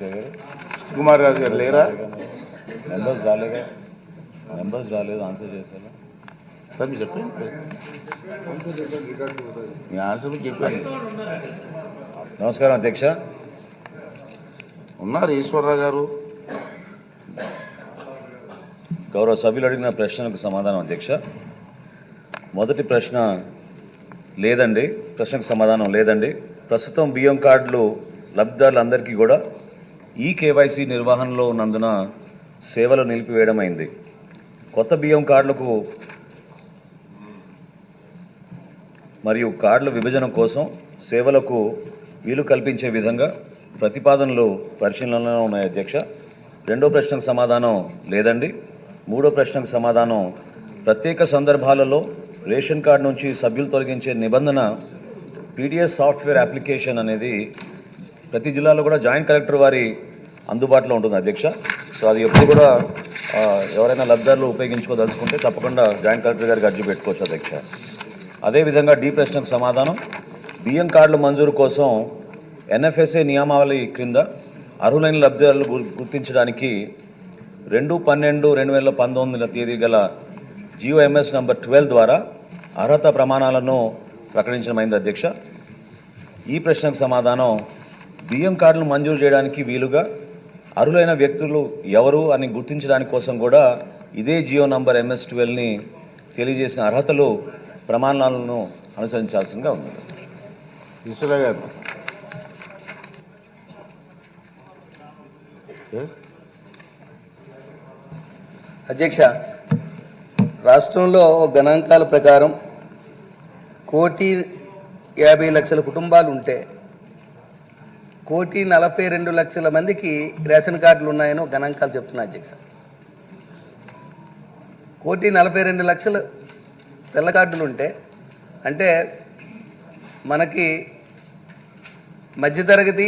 కుమార్ రాజు గారు లేరా? నెంబర్స్ రాలేగా నెంబర్స్ రాలేదు ఆన్సర్ చేశారు? సార్ మీరు చెప్పండి. మీ ఆన్సర్ చెప్పండి. నమస్కారం అధ్యక్ష. ఉన్నారు ఈశ్వరరావు గారు. గౌరవ సభ్యులు అడిగిన ప్రశ్నలకు సమాధానం అధ్యక్ష. మొదటి ప్రశ్న లేదండి. ప్రశ్నకు సమాధానం లేదండి. ప్రస్తుతం బియ్యం కార్డులు లబ్ధిదారులందరికీ కూడా ఈ కేవైసీ నిర్వహణలో ఉన్నందున సేవలు నిలిపివేయడం అయింది కొత్త బియ్యం కార్డులకు మరియు కార్డుల విభజన కోసం సేవలకు వీలు కల్పించే విధంగా ప్రతిపాదనలు పరిశీలనలో ఉన్నాయి అధ్యక్ష. రెండో ప్రశ్నకు సమాధానం లేదండి. మూడో ప్రశ్నకు సమాధానం ప్రత్యేక సందర్భాలలో రేషన్ కార్డు నుంచి సభ్యులు తొలగించే నిబంధన పీడిఎస్ సాఫ్ట్వేర్ అప్లికేషన్ అనేది ప్రతి జిల్లాలో కూడా జాయింట్ కలెక్టర్ వారి అందుబాటులో ఉంటుంది అధ్యక్ష. సో అది ఎప్పుడు కూడా ఎవరైనా లబ్ధారులు ఉపయోగించుకోదలుచుకుంటే తప్పకుండా జాయింట్ కలెక్టర్ గారికి అర్జీ పెట్టుకోవచ్చు అధ్యక్ష. అదేవిధంగా డి ప్రశ్నకు సమాధానం. బియ్యం కార్డుల మంజూరు కోసం ఎన్ఎఫ్ఎస్ఏ నియమావళి క్రింద అర్హులైన లబ్ధిదారులు గుర్తించడానికి రెండు పన్నెండు రెండు వేల పంతొమ్మిదిన తేదీ గల జియోఎంఎస్ నంబర్ ట్వెల్వ్ ద్వారా అర్హత ప్రమాణాలను ప్రకటించడమైంది అధ్యక్ష. ఈ ప్రశ్నకు సమాధానం బియ్యం కార్డులు మంజూరు చేయడానికి వీలుగా అర్హులైన వ్యక్తులు ఎవరు అని గుర్తించడానికి కోసం కూడా ఇదే జియో నంబర్ ఎంఎస్ ట్వెల్వ్ని తెలియజేసిన అర్హతలు ప్రమాణాలను అనుసరించాల్సిందిగా ఉంది గారు? అధ్యక్ష రాష్ట్రంలో గణాంకాల ప్రకారం కోటి యాభై లక్షల కుటుంబాలు ఉంటే కోటి నలభై రెండు లక్షల మందికి రేషన్ కార్డులు ఉన్నాయని గణాంకాలు చెప్తున్నా అధ్యక్ష. కోటి నలభై రెండు లక్షలు తెల్ల కార్డులు ఉంటే అంటే మనకి మధ్యతరగతి